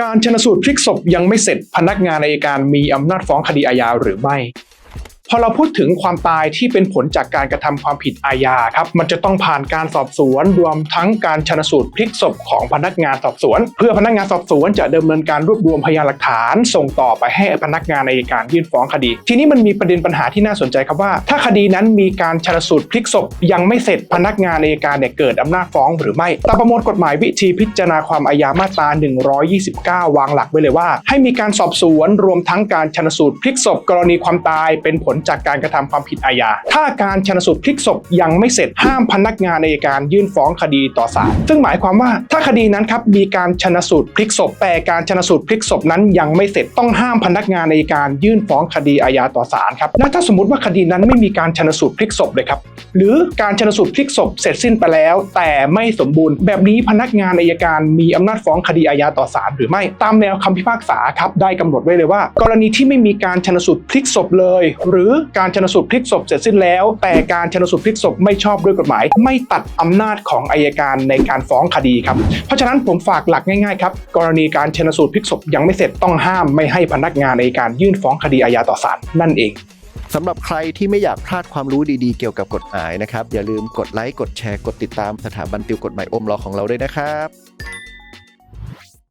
การชนสูตรพลิกศพยังไม่เสร็จพนักงานอัยการมีอำนาจฟ้องคดีอาญาหรือไม่ พอเราพูดถึงความตายที่เป็นผลจากการกระทำความผิดอาญาครับมันจะต้องผ่านการสอบสวน รวมทั้งการชนสูตรพลิกศพของพนักงานสอบสวน เพื่อพนักงานสอบสวนจะดำเนินการรวบรวมพยานหลักฐาน ส่งต่อไปให้พนักงานอัยการยื่นฟ้องคดี ทีนี้มันมีประเด็นปัญหาที่น่าสนใจครับว่า ถ้าคดีนั้นมีการชนสูตรพลิกศพยังไม่เสร็จพนักงานอัยการเนี่ยเกิดอำนาจฟ้องหรือไม่ตามประมวลกฎหมายวิธีพิจารณาความอาญามาตรา 129 วางหลักไว้เลยว่า ให้มีการสอบสวนรวมทั้งการชนสูตรพลิกศพกรณีความตายเป็นผลจากการกระทำความผิดอาญา ถ้าการชนสูตรพลิกศพยังไม่เสร็จห้ามพนักงานอัยการยื่นฟ้องคดีต่อศาลซึ่งหมายความว่าถ้าคดีนั้นครับมีการชนสูตรพลิกศพ แต่การชนสูตรพลิกศพนั้นยังไม่เสร็จต้องห้ามพนักงานอัยการยื่นฟ้องคดีอาญาต่อศาลครับและถ้าสมมติว่าคดีนั้นไม่มีการชนสูตรพลิกศพเลยครับหรือการชนสูตรพลิกศพเสร็จสิ้นไปแล้ว แต่ไม่สมบูรณ์ แบบนี้พนักงานอัยการมีอำนาจฟ้องคดีอาญาต่อศาลหรือไม่ตามแนวคำพิพากษาครับได้กำหนดไว้เลยว่า กรณีที่ไม่มีการชนสูตรพลิกศพเลย หรือการชนสูตรพลิกศพเสร็จสิ้นแล้ว แต่การชนสูตรพลิกศพไม่ชอบด้วยกฎหมาย ไม่ตัดอำนาจของอัยการในการฟ้องคดีครับ เพราะฉะนั้นผมฝากหลักง่ายๆครับกรณีการชนสูตรพลิกศพยังไม่เสร็จต้องห้ามไม่ให้พนักงานอัยการยื่นฟ้องคดีอาญาต่อศาลนั่นเองสำหรับใครที่ไม่อยากพลาดความรู้ดีๆ เกี่ยวกับกฎหมายนะครับ อย่าลืมกดไลค์กดแชร์กดติดตามสถาบันติวกฎหมายอมรอของเราด้วยนะครับ